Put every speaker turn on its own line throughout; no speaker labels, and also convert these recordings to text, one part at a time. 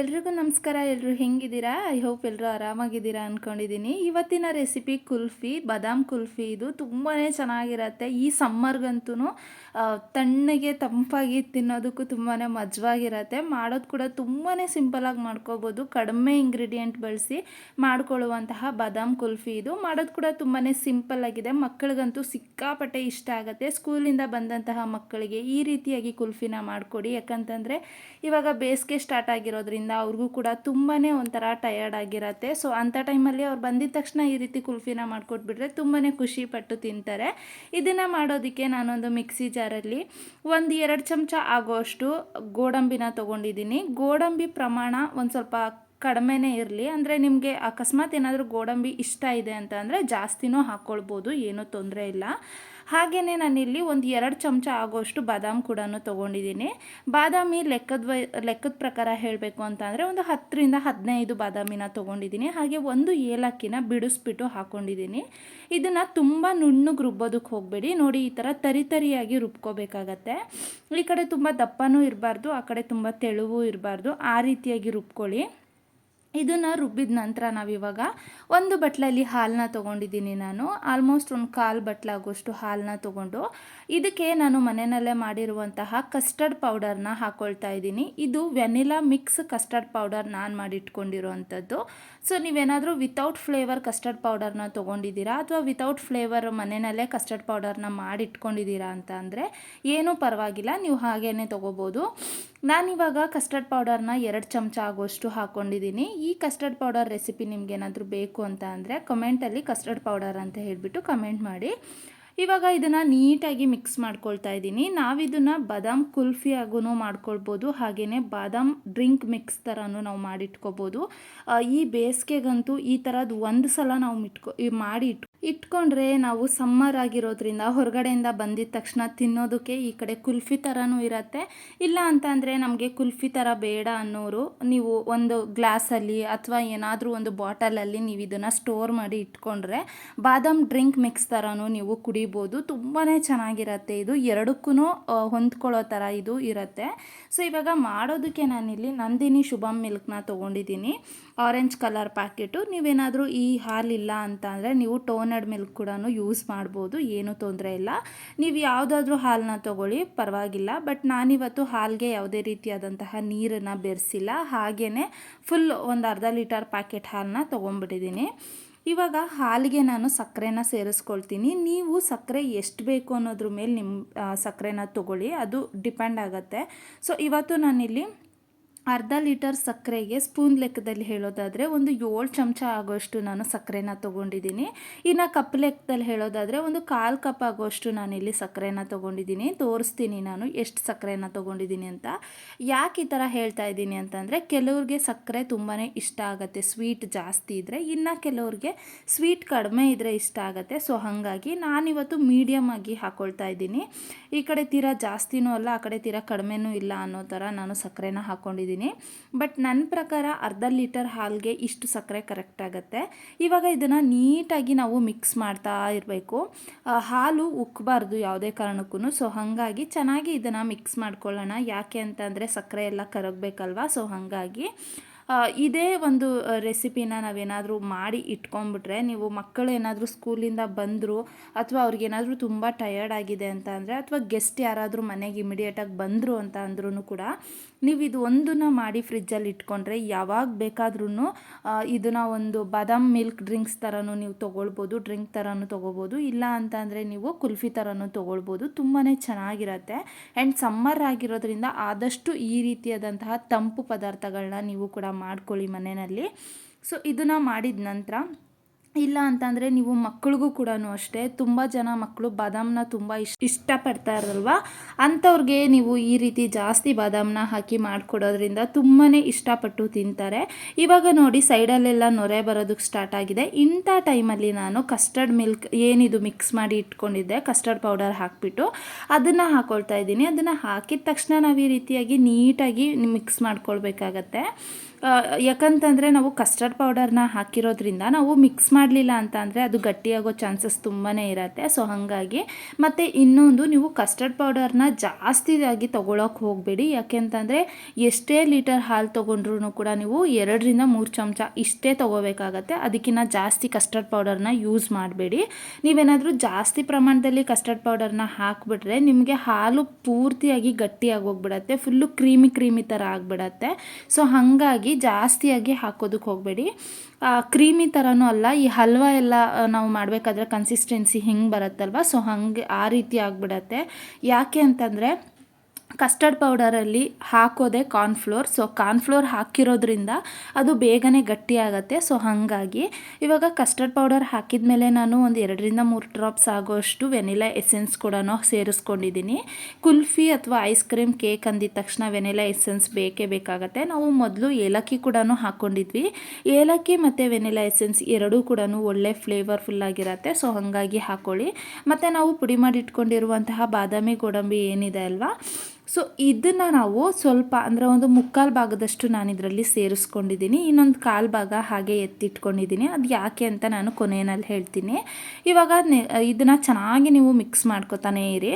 ಎಲ್ರಿಗೂ ನಮಸ್ಕಾರ ಎಲ್ಲರೂ ಹೆಂಗಿದ್ದೀರಾ? ಐ ಹೋಪ್ ಎಲ್ಲರೂ ಆರಾಮಾಗಿದ್ದೀರಾ ಅಂದ್ಕೊಂಡಿದ್ದೀನಿ ಇವತ್ತಿನ ರೆಸಿಪಿ ಕುಲ್ಫಿ, ಬಾದಾಮ್ ಕುಲ್ಫಿ ಇದು ತುಂಬಾ ಚೆನ್ನಾಗಿರತ್ತೆ. ಈ ಸಮ್ಮರ್ಗಂತೂ ತಣ್ಣಗೆ ತಂಪಾಗಿ ತಿನ್ನೋದಕ್ಕೂ ತುಂಬಾ ಮಜವಾಗಿರತ್ತೆ. ಮಾಡೋದು ಕೂಡ ತುಂಬಾ ಸಿಂಪಲಾಗಿ ಮಾಡ್ಕೋಬೋದು. ಕಡಿಮೆ ಇಂಗ್ರೀಡಿಯೆಂಟ್ ಬಳಸಿ ಮಾಡಿಕೊಳ್ಳುವಂತಹ ಬಾದಾಮ್ ಕುಲ್ಫಿ ಇದು. ಮಾಡೋದು ಕೂಡ ತುಂಬಾ ಸಿಂಪಲ್ ಆಗಿದೆ. ಮಕ್ಕಳಿಗಂತೂ ಸಿಕ್ಕಾಪಟ್ಟೆ ಇಷ್ಟ ಆಗುತ್ತೆ. ಸ್ಕೂಲಿಂದ ಬಂದಂತಹ ಮಕ್ಕಳಿಗೆ ಈ ರೀತಿಯಾಗಿ ಕುಲ್ಫಿನ ಮಾಡಿಕೊಡಿ. ಯಾಕಂತಂದರೆ, ಇವಾಗ ಬೇಸಿಗೆ ಸ್ಟಾರ್ಟ್ ಆಗಿರೋದ್ರಿಂದ ಅವ್ರಿಗೂ ಕೂಡ ತುಂಬಾ ಒಂಥರ ಟಯರ್ಡ್ ಆಗಿರತ್ತೆ. ಸೊ ಅಂಥ ಟೈಮಲ್ಲಿ ಅವ್ರು ಬಂದಿದ ತಕ್ಷಣ ಈ ರೀತಿ ಕುಲ್ಫಿನ ಮಾಡಿಕೊಟ್ಬಿಟ್ರೆ ತುಂಬಾ ಖುಷಿಪಟ್ಟು ತಿಂತಾರೆ. ಇದನ್ನು ಮಾಡೋದಕ್ಕೆ ನಾನೊಂದು ಮಿಕ್ಸಿ ಜಾರಲ್ಲಿ ಒಂದು ಎರಡು ಚಮಚ ಆಗೋಷ್ಟು ಗೋಡಂಬಿನ ತೊಗೊಂಡಿದ್ದೀನಿ. ಗೋಡಂಬಿ ಪ್ರಮಾಣ ಒಂದು ಸ್ವಲ್ಪ ಕಡಿಮೆನೇ ಇರಲಿ, ಅಂದರೆ ನಿಮಗೆ ಅಕಸ್ಮಾತ್ ಏನಾದರೂ ಗೋಡಂಬಿ ಇಷ್ಟ ಇದೆ ಅಂತ ಅಂದರೆ ಜಾಸ್ತಿನೂ ಹಾಕ್ಕೊಳ್ಬೋದು ಏನೂ ತೊಂದರೆ ಇಲ್ಲ. ಹಾಗೆಯೇ ನಾನಿಲ್ಲಿ ಒಂದು ಎರಡು ಚಮಚ ಆಗೋಷ್ಟು ಬಾದಾಮ್ ಕೂಡ ತೊಗೊಂಡಿದ್ದೀನಿ. ಬಾದಾಮಿ ಲೆಕ್ಕದ ಲೆಕ್ಕದ ಪ್ರಕಾರ ಹೇಳಬೇಕು ಅಂತ ಅಂದರೆ ಒಂದು ಹತ್ತರಿಂದ ಹದಿನೈದು ಬಾದಾಮಿನ ತೊಗೊಂಡಿದ್ದೀನಿ. ಹಾಗೆ ಒಂದು ಏಲಕ್ಕಿನ ಬಿಡಿಸ್ಬಿಟ್ಟು ಹಾಕ್ಕೊಂಡಿದ್ದೀನಿ ಇದನ್ನು ತುಂಬ ನುಣ್ಣಗೆ ರುಬ್ಬೋದಕ್ಕೆ ಹೋಗಬೇಡಿ. ನೋಡಿ, ಈ ಥರ ತರಿ ತರಿಯಾಗಿ ರುಬ್ಕೋಬೇಕಾಗತ್ತೆ. ಈ ಕಡೆ ತುಂಬ ದಪ್ಪನೂ ಇರಬಾರ್ದು, ಆ ಕಡೆ ತುಂಬ ತೆಳುವೂ ಇರಬಾರ್ದು, ಆ ರೀತಿಯಾಗಿ ರುಬ್ಕೊಳ್ಳಿ. ಇದನ್ನು ರುಬ್ಬಿದ ನಂತರ ನಾವಿವಾಗ ಒಂದು ಬಟ್ಲಲ್ಲಿ ಹಾಲನ್ನ ತೊಗೊಂಡಿದ್ದೀನಿ ನಾನು. ಆಲ್ಮೋಸ್ಟ್ ಒಂದು ಕಾಲು ಬಟ್ಲಾಗುವಷ್ಟು ಹಾಲನ್ನ ತೊಗೊಂಡು ಇದಕ್ಕೆ ನಾನು ಮನೆಯಲ್ಲೇ ಮಾಡಿರುವಂತಹ ಕಸ್ಟರ್ಡ್ ಪೌಡರ್ನ ಹಾಕ್ಕೊಳ್ತಾ ಇದ್ದೀನಿ. ಇದು ವೆನಿಲಾ ಮಿಕ್ಸ್ ಕಸ್ಟರ್ಡ್ ಪೌಡರ್ ನಾನು ಮಾಡಿಟ್ಕೊಂಡಿರೋವಂಥದ್ದು. ಸೊ ನೀವೇನಾದರೂ ವಿತೌಟ್ ಫ್ಲೇವರ್ ಕಸ್ಟರ್ಡ್ ಪೌಡರ್ನ ತೊಗೊಂಡಿದ್ದೀರಾ? ಅಥವಾ ವಿತೌಟ್ ಫ್ಲೇವರ್ ಮನೆಯಲ್ಲೇ ಕಸ್ಟರ್ಡ್ ಪೌಡರ್ನ ಮಾಡಿಟ್ಕೊಂಡಿದ್ದೀರಾ ಅಂತ ಅಂದರೆ ಏನೂ ಪರವಾಗಿಲ್ಲ, ನೀವು ಹಾಗೇ ತೊಗೋಬೋದು. ನಾನಿವಾಗ ಕಸ್ಟರ್ಡ್ ಪೌಡರ್ನ ಎರಡು ಚಮಚ ಆಗೋಷ್ಟು ಹಾಕ್ಕೊಂಡಿದ್ದೀನಿ ಈ ಕಸ್ಟರ್ಡ್ ಪೌಡರ್ ರೆಸಿಪಿ ನಿಮ್ಗೇನಾದರೂ ಬೇಕು ಅಂತ ಅಂದರೆ ಕಮೆಂಟಲ್ಲಿ ಕಸ್ಟರ್ಡ್ ಪೌಡರ್ ಅಂತ ಹೇಳಿಬಿಟ್ಟು ಕಮೆಂಟ್ ಮಾಡಿ. ಇವಾಗ ಇದನ್ನು ನೀಟಾಗಿ ಮಿಕ್ಸ್ ಮಾಡ್ಕೊಳ್ತಾ ಇದ್ದೀನಿ. ನಾವಿದನ್ನು ಬಾದಾಮ್ ಕುಲ್ಫಿ ಆಗೂ ಮಾಡ್ಕೊಳ್ಬೋದು ಹಾಗೆಯೇ ಬಾದಾಮ್ ಡ್ರಿಂಕ್ ಮಿಕ್ಸ್ ಥರನೂ ನಾವು ಮಾಡಿಟ್ಕೋಬೋದು. ಈ ಬೇಸಿಗೆಗಂತೂ ಈ ಥರದ್ದು ಒಂದು ಸಲ ನಾವು ಇಟ್ಕೊ ಮಾಡಿ ಇಟ್ ಇಟ್ಕೊಂಡ್ರೆ ನಾವು ಸಮ್ಮರ್ ಆಗಿರೋದ್ರಿಂದ ಹೊರಗಡೆಯಿಂದ ಬಂದಿದ ತಕ್ಷಣ ತಿನ್ನೋದಕ್ಕೆ ಈ ಕಡೆ ಕುಲ್ಫಿ ಥರನೂ ಇರುತ್ತೆ. ಇಲ್ಲ ಅಂತ ಅಂದರೆ ನಮಗೆ ಕುಲ್ಫಿ ಥರ ಬೇಡ ಅನ್ನೋರು, ನೀವು ಒಂದು ಗ್ಲಾಸಲ್ಲಿ ಅಥವಾ ಏನಾದರೂ ಒಂದು ಬಾಟಲಲ್ಲಿ ನೀವು ಇದನ್ನು ಸ್ಟೋರ್ ಮಾಡಿ ಇಟ್ಕೊಂಡ್ರೆ ಬಾದಾಮ್ ಡ್ರಿಂಕ್ ಮಿಕ್ಸ್ ಥರನೂ ನೀವು ಕುಡಿಬೋದು. ತುಂಬಾ ಚೆನ್ನಾಗಿರತ್ತೆ ಇದು. ಎರಡಕ್ಕೂ ಹೊಂದ್ಕೊಳ್ಳೋ ಥರ ಇದು ಇರುತ್ತೆ. ಸೊ, ಇವಾಗ ಮಾಡೋದಕ್ಕೆ ನಾನಿಲ್ಲಿ ನಂದಿನಿ ಶುಭಮ್ ಮಿಲ್ಕ್ನ ತೊಗೊಂಡಿದ್ದೀನಿ. ಆರೆಂಜ್ ಕಲರ್ ಪ್ಯಾಕೆಟು ನೀವೇನಾದರೂ ಈ ಹಾಲಿಲ್ಲ ಅಂತ ಅಂದರೆ ನೀವು ಟೋನಡ್ ಮಿಲ್ಕ್ ಕೂಡ ಯೂಸ್ ಮಾಡ್ಬೋದು, ಏನೂ ತೊಂದರೆ ಇಲ್ಲ. ನೀವು ಯಾವುದಾದ್ರೂ ಹಾಲನ್ನ ತೊಗೊಳ್ಳಿ, ಪರವಾಗಿಲ್ಲ. ಬಟ್ ನಾನಿವತ್ತು ಹಾಲಿಗೆ ಯಾವುದೇ ರೀತಿಯಾದಂತಹ ನೀರನ್ನು ಬೆರೆಸಿಲ್ಲ. ಹಾಗೆಯೇ ಫುಲ್ ಒಂದು ಅರ್ಧ ಲೀಟರ್ ಪ್ಯಾಕೆಟ್ ಹಾಲನ್ನ ತೊಗೊಂಡ್ಬಿಟ್ಟಿದ್ದೀನಿ. ಇವಾಗ ಹಾಲಿಗೆ ನಾನು ಸಕ್ಕರೆನ ಸೇರಿಸ್ಕೊಳ್ತೀನಿ. ನೀವು ಸಕ್ಕರೆ ಎಷ್ಟು ಬೇಕು ಅನ್ನೋದ್ರ ಮೇಲೆ ನಿಮ್ಮ ಸಕ್ಕರೆನ ತೊಗೊಳ್ಳಿ. ಅದು ಡಿಪೆಂಡ್ ಆಗುತ್ತೆ. ಸೊ ಇವತ್ತು ನಾನಿಲ್ಲಿ ಅರ್ಧ ಲೀಟರ್ ಸಕ್ಕರೆಗೆ ಸ್ಪೂನ್ ಲೆಕ್ಕದಲ್ಲಿ ಹೇಳೋದಾದರೆ ಒಂದು ಏಳು ಚಮಚ ಆಗೋಷ್ಟು ನಾನು ಸಕ್ಕರೆನ ತೊಗೊಂಡಿದ್ದೀನಿ. ಇನ್ನು ಕಪ್ ಲೆಕ್ಕದಲ್ಲಿ ಹೇಳೋದಾದರೆ ಒಂದು ಕಾಲು ಕಪ್ ಆಗೋಷ್ಟು ನಾನಿಲ್ಲಿ ಸಕ್ಕರೆನ ತೊಗೊಂಡಿದ್ದೀನಿ. ತೋರಿಸ್ತೀನಿ ನಾನು ಎಷ್ಟು ಸಕ್ಕರೆನ ತೊಗೊಂಡಿದ್ದೀನಿ ಅಂತ. ಯಾಕೆ ಈ ಥರ ಹೇಳ್ತಾ ಇದ್ದೀನಿ ಅಂತಂದರೆ ಕೆಲವ್ರಿಗೆ ಸಕ್ಕರೆ ತುಂಬಾ ಇಷ್ಟ ಆಗುತ್ತೆ, ಸ್ವೀಟ್ ಜಾಸ್ತಿ ಇದ್ದರೆ ಇನ್ನು ಕೆಲವ್ರಿಗೆ ಸ್ವೀಟ್ ಕಡಿಮೆ ಇದ್ದರೆ ಇಷ್ಟ ಆಗುತ್ತೆ. ಸೊ ಹಾಗಾಗಿ ನಾನಿವತ್ತು ಮೀಡಿಯಮ್ ಆಗಿ ಹಾಕ್ಕೊಳ್ತಾ ಇದ್ದೀನಿ. ಈ ಕಡೆ ತೀರಾ ಜಾಸ್ತಿನೂ ಅಲ್ಲ, ಆ ಕಡೆ ತೀರಾ ಕಡಿಮೆನೂ ಇಲ್ಲ ಅನ್ನೋ ಥರ ನಾನು ಸಕ್ಕರೆನ ಹಾಕ್ಕೊಂಡಿದ್ದೀನಿ ಬಟ್ ನನ್ನ ಪ್ರಕಾರ ಅರ್ಧ ಲೀಟರ್ ಹಾಲಿಗೆ ಇಷ್ಟು ಸಕ್ಕರೆ ಕರೆಕ್ಟ್ ಆಗುತ್ತೆ. ಇವಾಗ ಇದನ್ನು ನೀಟಾಗಿ ನಾವು ಮಿಕ್ಸ್ ಮಾಡ್ತಾ ಇರಬೇಕು. ಹಾಲು ಉಕ್ಕಬಾರ್ದು ಯಾವುದೇ ಕಾರಣಕ್ಕೂ ಸೊ ಹಾಗಾಗಿ ಚೆನ್ನಾಗಿ ಇದನ್ನು ಮಿಕ್ಸ್ ಮಾಡ್ಕೊಳ್ಳೋಣ. ಯಾಕೆ ಅಂತಂದರೆ ಸಕ್ಕರೆ ಎಲ್ಲ ಕರಗಬೇಕಲ್ವಾ? ಸೊ ಹಾಗಾಗಿ ಇದೇ ಒಂದು ರೆಸಿಪಿನ ನಾವೇನಾದರೂ ಮಾಡಿ ಇಟ್ಕೊಂಡ್ಬಿಟ್ರೆ, ನೀವು ಮಕ್ಕಳು ಏನಾದರೂ ಸ್ಕೂಲಿಂದ ಬಂದರು, ಅಥವಾ ಅವ್ರಿಗೇನಾದರೂ ತುಂಬ ಟಯರ್ಡ್ ಆಗಿದೆ ಅಂತ ಅಂದರೆ, ಅಥವಾ ಗೆಸ್ಟ್ ಯಾರಾದರೂ ಮನೆಗೆ ಇಮಿಡಿಯೇಟಾಗಿ ಬಂದರು ಅಂತ ಅಂದ್ರೂ ಕೂಡ ನೀವು ಇದು ಒಂದನ್ನು ಮಾಡಿ ಫ್ರಿಜ್ಜಲ್ಲಿ ಇಟ್ಕೊಂಡ್ರೆ ಯಾವಾಗ ಬೇಕಾದ್ರೂ ಇದನ್ನು ಒಂದು ಬಾದಾಮ್ ಮಿಲ್ಕ್ ಡ್ರಿಂಕ್ಸ್ ಥರನೂ ನೀವು ತೊಗೊಳ್ಬೋದು, ಡ್ರಿಂಕ್ ಥರನೂ ತೊಗೋಬೋದು ಇಲ್ಲ ಅಂತಂದರೆ ನೀವು ಕುಲ್ಫಿ ಥರನೂ ತೊಗೊಳ್ಬೋದು ತುಂಬಾ ಚೆನ್ನಾಗಿರತ್ತೆ. ಆ್ಯಂಡ್ ಸಮ್ಮರ್ ಆಗಿರೋದ್ರಿಂದ ಆದಷ್ಟು ಈ ರೀತಿಯಾದಂತಹ ತಂಪು ಪದಾರ್ಥಗಳನ್ನ ನೀವು ಕೂಡ ಮಾಡ್ಕೊಳ್ಳಿ ಮನೆಯಲ್ಲಿ. ಸೊ, ಇದನ್ನು ಮಾಡಿದ ನಂತರ ಇಲ್ಲ ಅಂತಂದರೆ ನೀವು ಮಕ್ಳಿಗೂ ಕೂಡ ಅಷ್ಟೇ, ತುಂಬ ಜನ ಮಕ್ಕಳು ಬಾದಾಮನ್ನ ತುಂಬ ಇಷ್ಟ ಇಷ್ಟಪಡ್ತಾ ಇರಲ್ವಾ? ಅಂಥವ್ರಿಗೆ ನೀವು ಈ ರೀತಿ ಜಾಸ್ತಿ ಬಾದಾಮನ್ನ ಹಾಕಿ ಮಾಡಿಕೊಡೋದ್ರಿಂದ ತುಂಬಾ ಇಷ್ಟಪಟ್ಟು ತಿಂತಾರೆ. ಇವಾಗ ನೋಡಿ ಸೈಡಲ್ಲೆಲ್ಲ ನೊರೆ ಬರೋದಕ್ಕೆ ಸ್ಟಾರ್ಟ್ ಆಗಿದೆ. ಇಂಥ ಟೈಮಲ್ಲಿ ನಾನು ಕಸ್ಟರ್ಡ್ ಮಿಲ್ಕ್ ಏನಿದು ಮಿಕ್ಸ್ ಮಾಡಿ ಇಟ್ಕೊಂಡಿದ್ದೆ, ಕಸ್ಟರ್ಡ್ ಪೌಡರ್ ಹಾಕಿಬಿಟ್ಟು ಅದನ್ನು ಹಾಕ್ಕೊಳ್ತಾ ಇದ್ದೀನಿ. ಅದನ್ನು ಹಾಕಿದ ತಕ್ಷಣ ನಾವು ಈ ರೀತಿಯಾಗಿ ನೀಟಾಗಿ ಮಿಕ್ಸ್ ಮಾಡ್ಕೊಳ್ಬೇಕಾಗತ್ತೆ. ಯಾಕಂತಂದರೆ ನಾವು ಕಸ್ಟರ್ಡ್ ಪೌಡರ್ನ ಹಾಕಿರೋದ್ರಿಂದ ನಾವು ಮಿಕ್ಸ್ ಮಾಡಲಿಲ್ಲ ಅಂತ ಅಂದರೆ ಅದು ಗಟ್ಟಿಯಾಗೋ ಚಾನ್ಸಸ್ ತುಂಬಾ ಇರುತ್ತೆ. ಸೊ ಹಾಗಾಗಿ ಮತ್ತು ಇನ್ನೊಂದು ನೀವು ಕಸ್ಟರ್ಡ್ ಪೌಡರ್ನ ಜಾಸ್ತಿಯಾಗಿ ತೊಗೊಳಕ್ಕೆ ಹೋಗಬೇಡಿ. ಯಾಕೆಂತಂದರೆ ಎಷ್ಟೇ ಲೀಟರ್ ಹಾಲು ತೊಗೊಂಡ್ರೂ ಕೂಡ ನೀವು ಎರಡರಿಂದ ಮೂರು ಚಮಚ ಇಷ್ಟೇ ತೊಗೋಬೇಕಾಗತ್ತೆ. ಅದಕ್ಕಿಂತ ಜಾಸ್ತಿ ಕಸ್ಟರ್ಡ್ ಪೌಡರ್ನ ಯೂಸ್ ಮಾಡಬೇಡಿ. ನೀವೇನಾದರೂ ಜಾಸ್ತಿ ಪ್ರಮಾಣದಲ್ಲಿ ಕಸ್ಟರ್ಡ್ ಪೌಡರ್ನ ಹಾಕಿಬಿಟ್ರೆ ನಿಮಗೆ ಹಾಲು ಪೂರ್ತಿಯಾಗಿ ಗಟ್ಟಿಯಾಗೋಗ್ಬಿಡತ್ತೆ ಫುಲ್ಲು ಕ್ರೀಮಿ ಕ್ರೀಮಿ ಥರ ಆಗಿಬಿಡತ್ತೆ. ಸೊ ಹಾಗಾಗಿ ಜಾಸ್ತಿಯಾಗಿ ಹಾಕೋದಕ್ಕೆ ಹೋಗಬೇಡಿ. ಕ್ರೀಮಿ ಥರನೂ ಅಲ್ಲ, ಈ ಹಲ್ವ ಎಲ್ಲ ನಾವು ಮಾಡಬೇಕಾದ್ರೆ ಕನ್ಸಿಸ್ಟೆನ್ಸಿ ಹಿಂಗೆ ಬರುತ್ತಲ್ವ? ಸೊ ಹಂಗೆ ಆ ರೀತಿ ಆಗಿಬಿಡತ್ತೆ. ಯಾಕೆ ಅಂತಂದರೆ ಕಸ್ಟರ್ಡ್ ಪೌಡರಲ್ಲಿ ಹಾಕೋದೆ ಕಾರ್ನ್ಫ್ಲೋರ್. ಸೊ ಕಾರ್ನ್ಫ್ಲೋರ್ ಹಾಕಿರೋದ್ರಿಂದ ಅದು ಬೇಗನೆ ಗಟ್ಟಿಯಾಗತ್ತೆ. ಸೊ ಹಾಗಾಗಿ ಇವಾಗ ಕಸ್ಟರ್ಡ್ ಪೌಡರ್ ಹಾಕಿದ ಮೇಲೆ ನಾನು ಒಂದು ಎರಡರಿಂದ ಮೂರು ಡ್ರಾಪ್ಸ್ ಆಗೋಷ್ಟು ವೆನಿಲಾ ಎಸೆನ್ಸ್ ಕೂಡ ಸೇರಿಸ್ಕೊಂಡಿದ್ದೀನಿ. ಕುಲ್ಫಿ ಅಥವಾ ಐಸ್ ಕ್ರೀಮ್ ಕೇಕ್ ಅಂದಿದ ತಕ್ಷಣ ವೆನಿಲಾ ಎಸೆನ್ಸ್ ಬೇಕೇ ಬೇಕಾಗತ್ತೆ. ನಾವು ಮೊದಲು ಏಲಕ್ಕಿ ಕೂಡ ಹಾಕ್ಕೊಂಡಿದ್ವಿ ಏಲಕ್ಕಿ ಮತ್ತು ವೆನಿಲಾ ಎಸೆನ್ಸ್ ಎರಡೂ ಕೂಡ ಒಳ್ಳೆ ಫ್ಲೇವರ್ಫುಲ್ ಆಗಿರತ್ತೆ. ಸೊ ಹಾಗಾಗಿ ಹಾಕ್ಕೊಳ್ಳಿ ಮತ್ತು ನಾವು ಪುಡಿ ಮಾಡಿ ಇಟ್ಕೊಂಡಿರುವಂತಹ ಬಾದಾಮಿ ಗೋಡಂಬಿ ಏನಿದೆ ಅಲ್ವಾ? ಸೊ ಇದನ್ನು ನಾವು ಸ್ವಲ್ಪ ಅಂದರೆ ಒಂದು ಮುಕ್ಕಾಲು ಭಾಗದಷ್ಟು ನಾನು ಇದರಲ್ಲಿ ಸೇರಿಸ್ಕೊಂಡಿದ್ದೀನಿ. ಇನ್ನೊಂದು ಕಾಲು ಭಾಗ ಹಾಗೆ ಎತ್ತಿಟ್ಕೊಂಡಿದ್ದೀನಿ. ಅದು ಯಾಕೆ ಅಂತ ನಾನು ಕೊನೆಯಲ್ಲಿ ಹೇಳ್ತೀನಿ. ಇವಾಗ ಇದನ್ನು ಚೆನ್ನಾಗಿ ನೀವು ಮಿಕ್ಸ್ ಮಾಡ್ಕೊತಾನೇ ಇರಿ.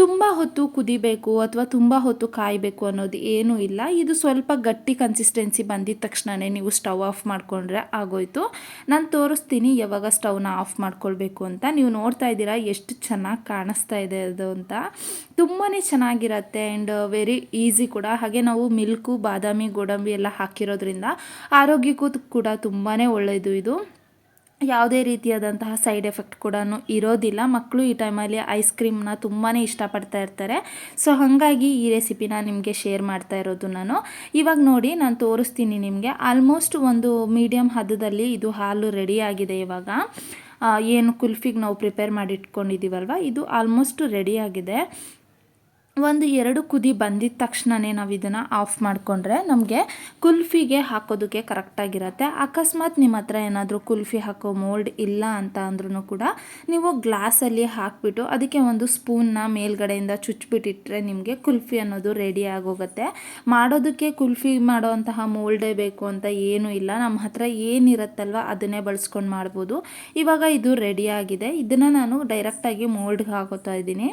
ತುಂಬ ಹೊತ್ತು ಕುದಿಬೇಕು ಅಥವಾ ತುಂಬ ಹೊತ್ತು ಕಾಯಬೇಕು ಅನ್ನೋದು ಏನೂ ಇಲ್ಲ. ಇದು ಸ್ವಲ್ಪ ಗಟ್ಟಿ ಕನ್ಸಿಸ್ಟೆನ್ಸಿ ಬಂದಿದ ತಕ್ಷಣವೇ ನೀವು ಸ್ಟವ್ ಆಫ್ ಮಾಡಿಕೊಂಡ್ರೆ ಆಗೋಯ್ತು. ನಾನು ತೋರಿಸ್ತೀನಿ ಯಾವಾಗ ಸ್ಟವ್ನ ಆಫ್ ಮಾಡ್ಕೊಳ್ಬೇಕು ಅಂತ. ನೀವು ನೋಡ್ತಾ ಇದ್ದೀರಾ ಎಷ್ಟು ಚೆನ್ನಾಗಿ ಕಾಣಿಸ್ತಾ ಇದೆ ಅದು ಅಂತ. ತುಂಬಾ ಚೆನ್ನಾಗಿರತ್ತೆ ಆ್ಯಂಡ್ ವೆರಿ ಈಸಿ ಕೂಡ. ಹಾಗೆ ನಾವು ಮಿಲ್ಕು, ಬಾದಾಮಿ, ಗೋಡಂಬಿ ಎಲ್ಲ ಹಾಕಿರೋದ್ರಿಂದ ಆರೋಗ್ಯಕ್ಕೂ ಕೂಡ ತುಂಬಾ ಒಳ್ಳೆಯದು ಇದು. ಯಾವುದೇ ರೀತಿಯಾದಂತಹ ಸೈಡ್ ಎಫೆಕ್ಟ್ ಕೂಡ ಇರೋದಿಲ್ಲ. ಮಕ್ಕಳು ಈ ಟೈಮಲ್ಲಿ ಐಸ್ ಕ್ರೀಮ್ನ ತುಂಬಾ ಇಷ್ಟಪಡ್ತಾ ಇರ್ತಾರೆ. ಸೊ, ಹಾಗಾಗಿ ಈ ರೆಸಿಪಿನ ನಿಮಗೆ ಶೇರ್ ಮಾಡ್ತಾ ಇರೋದು ನಾನು. ಇವಾಗ ನೋಡಿ ನಾನು ತೋರಿಸ್ತೀನಿ ನಿಮಗೆ. ಆಲ್ಮೋಸ್ಟ್ ಒಂದು ಮೀಡಿಯಮ್ ಹದದಲ್ಲಿ ಇದು ಹಾಲು ರೆಡಿ ಆಗಿದೆ ಇವಾಗ. ಏನು ಕುಲ್ಫಿಗೆ ನಾವು ಪ್ರಿಪೇರ್ ಮಾಡಿ ಇಟ್ಕೊಂಡಿದ್ದೀವಲ್ವ ಇದು ಆಲ್ಮೋಸ್ಟ್ ರೆಡಿ ಆಗಿದೆ. ಒಂದು ಎರಡು ಕುದಿ ಬಂದಿದ ತಕ್ಷಣವೇ ನಾವು ಇದನ್ನು ಆಫ್ ಮಾಡಿಕೊಂಡ್ರೆ ನಮಗೆ ಕುಲ್ಫಿಗೆ ಹಾಕೋದಕ್ಕೆ ಕರೆಕ್ಟಾಗಿರುತ್ತೆ ಅಕಸ್ಮಾತ್ ನಿಮ್ಮ ಹತ್ರ ಏನಾದರೂ ಕುಲ್ಫಿ ಹಾಕೋ ಮೋಲ್ಡ್ ಇಲ್ಲ ಅಂತ ಅಂದ್ರೂ ಕೂಡ ನೀವು ಗ್ಲಾಸಲ್ಲಿ ಹಾಕಿಬಿಟ್ಟು ಅದಕ್ಕೆ ಒಂದು ಸ್ಪೂನ್ನ ಮೇಲ್ಗಡೆಯಿಂದ ಚುಚ್ಚಿಬಿಟ್ಟಿಟ್ರೆ ನಿಮಗೆ ಕುಲ್ಫಿ ಅನ್ನೋದು ರೆಡಿ ಆಗೋಗುತ್ತೆ. ಮಾಡೋದಕ್ಕೆ ಕುಲ್ಫಿ ಮಾಡೋವಂತಹ ಮೋಲ್ಡೇ ಬೇಕು ಅಂತ ಏನೂ ಇಲ್ಲ. ನಮ್ಮ ಹತ್ರ ಏನಿರುತ್ತಲ್ವ ಅದನ್ನೇ ಬಳಸ್ಕೊಂಡು ಮಾಡ್ಬೋದು. ಇವಾಗ ಇದು ರೆಡಿಯಾಗಿದೆ ಇದನ್ನು ನಾನು ಡೈರೆಕ್ಟಾಗಿ ಮೋಲ್ಡ್ಗೆ ಹಾಕೋತಾ ಇದ್ದೀನಿ.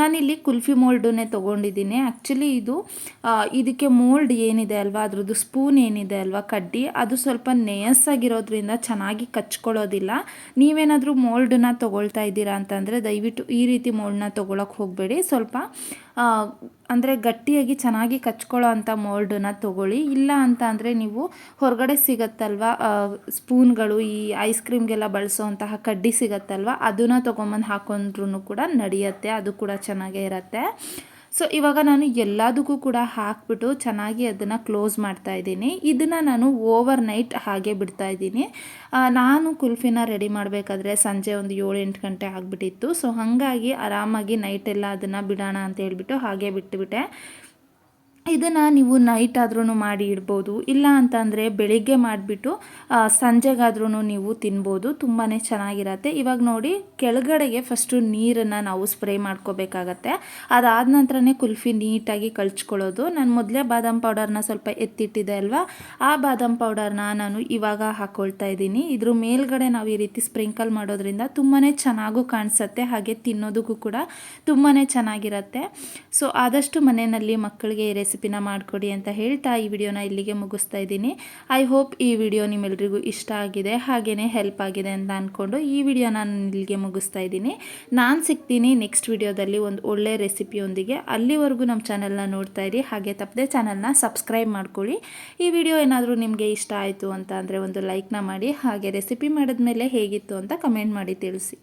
ನಾನಿಲ್ಲಿ ಕುಲ್ಫಿ ಮೋಲ್ಡನ್ನೇ ತೊಗೊಂಡಿದ್ದೀನಿ. ಆ್ಯಕ್ಚುಲಿ ಇದು ಇದಕ್ಕೆ ಮೋಲ್ಡ್ ಏನಿದೆ ಅಲ್ವಾ, ಅದ್ರದ್ದು ಸ್ಪೂನ್ ಏನಿದೆ ಅಲ್ವಾ, ಕಡ್ಡಿ, ಅದು ಸ್ವಲ್ಪ ನೇಯಸ್ಸಾಗಿರೋದ್ರಿಂದ ಚೆನ್ನಾಗಿ ಕಚ್ಕೊಳ್ಳೋದಿಲ್ಲ. ನೀವೇನಾದರೂ ಮೋಲ್ಡನ್ನ ತೊಗೊಳ್ತಾ ಇದ್ದೀರಾ ಅಂತಂದರೆ ದಯವಿಟ್ಟು ಈ ರೀತಿ ಮೋಲ್ಡನ್ನ ತೊಗೊಳಕ್ಕೆ ಹೋಗಬೇಡಿ. ಸ್ವಲ್ಪ ಅಂದರೆ ಗಟ್ಟಿಯಾಗಿ ಚೆನ್ನಾಗಿ ಕಚ್ಕೊಳ್ಳೋ ಅಂಥ ಮೋಲ್ಡನ್ನ ತೊಗೊಳ್ಳಿ. ಇಲ್ಲ ಅಂತ ಅಂದರೆ ನೀವು ಹೊರಗಡೆ ಸಿಗತ್ತಲ್ವ? ಸ್ಪೂನ್ಗಳು, ಈ ಐಸ್ ಕ್ರೀಮ್ಗೆಲ್ಲ ಬಳಸೋವಂತಹ ಕಡ್ಡಿ ಸಿಗತ್ತಲ್ವ? ಅದನ್ನು ತೊಗೊಂಬಂದು ಹಾಕೊಂಡ್ರೂ ಕೂಡ ನಡೆಯುತ್ತೆ. ಅದು ಕೂಡ ಚೆನ್ನಾಗೇ ಇರುತ್ತೆ. ಸೊ ಇವಾಗ ನಾನು ಎಲ್ಲದಕ್ಕೂ ಕೂಡ ಹಾಕ್ಬಿಟ್ಟು ಚೆನ್ನಾಗಿ ಅದನ್ನು ಕ್ಲೋಸ್ ಮಾಡ್ತಾ ಇದ್ದೀನಿ. ಇದನ್ನು ನಾನು ಓವರ್ ನೈಟ್ ಹಾಗೆ ಬಿಡ್ತಾ ಇದ್ದೀನಿ. ನಾನು ಕುಲ್ಫಿನ ರೆಡಿ ಮಾಡಬೇಕಾದ್ರೆ ಸಂಜೆ ಒಂದು ಏಳು ಎಂಟು ಗಂಟೆ ಆಗಿಬಿಟ್ಟಿತ್ತು. ಸೊ ಹಾಗಾಗಿ ಆರಾಮಾಗಿ ನೈಟೆಲ್ಲ ಅದನ್ನು ಬಿಡೋಣ ಅಂತ ಹೇಳ್ಬಿಟ್ಟು ಹಾಗೆ ಬಿಟ್ಟುಬಿಟ್ಟೆ ಇದನ್ನು ನೀವು ನೈಟ್ ಆದ್ರೂ ಮಾಡಿ ಇಡ್ಬೋದು. ಇಲ್ಲ ಅಂತಂದರೆ ಬೆಳಿಗ್ಗೆ ಮಾಡಿಬಿಟ್ಟು ಸಂಜೆಗಾದ್ರೂ ನೀವು ತಿನ್ಬೋದು. ತುಂಬಾ ಚೆನ್ನಾಗಿರತ್ತೆ. ಇವಾಗ ನೋಡಿ ಕೆಳಗಡೆಗೆ ಫಸ್ಟು ನೀರನ್ನು ನಾವು ಸ್ಪ್ರೇ ಮಾಡ್ಕೋಬೇಕಾಗತ್ತೆ. ಅದಾದ ನಂತರನೇ ಕುಲ್ಫಿ ನೀಟಾಗಿ ಕಳ್ಚ್ಕೊಳ್ಳೋದು. ನಾನು ಮೊದಲೇ ಬಾದಾಮ್ ಪೌಡರ್ನ ಸ್ವಲ್ಪ ಎತ್ತಿಟ್ಟಿದೆ ಅಲ್ವಾ? ಆ ಬಾದಾಮ್ ಪೌಡರ್ನ ನಾನು ಇವಾಗ ಹಾಕ್ಕೊಳ್ತಾ ಇದ್ದೀನಿ. ಇದ್ರ ಮೇಲ್ಗಡೆ ನಾವು ಈ ರೀತಿ ಸ್ಪ್ರಿಂಕಲ್ ಮಾಡೋದ್ರಿಂದ ತುಂಬಾ ಚೆನ್ನಾಗೂ ಕಾಣಿಸುತ್ತೆ. ಹಾಗೆ ತಿನ್ನೋದಕ್ಕೂ ಕೂಡ ತುಂಬಾ ಚೆನ್ನಾಗಿರತ್ತೆ. ಸೊ ಆದಷ್ಟು ಮನೆಯಲ್ಲಿ ಮಕ್ಕಳಿಗೆ ರೆಸಿಪಿನ ಮಾಡಿಕೊಡಿ ಅಂತ ಹೇಳ್ತಾ ಈ ವಿಡಿಯೋನ ಇಲ್ಲಿಗೆ ಮುಗಿಸ್ತಾ ಇದ್ದೀನಿ. ಐ ಹೋಪ್ ಈ ವಿಡಿಯೋ ನಿಮ್ಮೆಲ್ಲರಿಗೂ ಇಷ್ಟ ಆಗಿದೆ ಹಾಗೆಯೇ ಹೆಲ್ಪ್ ಆಗಿದೆ ಅಂತ ಅಂದ್ಕೊಂಡು ಈ ವಿಡಿಯೋ ನಾನು ಇಲ್ಲಿಗೆ ಮುಗಿಸ್ತಾ ಇದ್ದೀನಿ. ನಾನು ಸಿಗ್ತೀನಿ ನೆಕ್ಸ್ಟ್ ವಿಡಿಯೋದಲ್ಲಿ ಒಂದು ಒಳ್ಳೆ ರೆಸಿಪಿಯೊಂದಿಗೆ ಅಲ್ಲಿವರೆಗೂ ನಮ್ಮ ಚಾನಲ್ನ ನೋಡ್ತಾ ಇರಿ, ಹಾಗೆ ತಪ್ಪದೆ ಚಾನಲ್ನ ಸಬ್ಸ್ಕ್ರೈಬ್ ಮಾಡ್ಕೊಳ್ಳಿ. ಈ ವಿಡಿಯೋ ಏನಾದರೂ ನಿಮಗೆ ಇಷ್ಟ ಆಯಿತು ಅಂತ ಅಂದರೆ ಒಂದು ಲೈಕ್ನ ಮಾಡಿ, ಹಾಗೆ ರೆಸಿಪಿ ಮಾಡಿದ್ಮೇಲೆ ಹೇಗಿತ್ತು ಅಂತ ಕಮೆಂಟ್ ಮಾಡಿ ತಿಳಿಸಿ.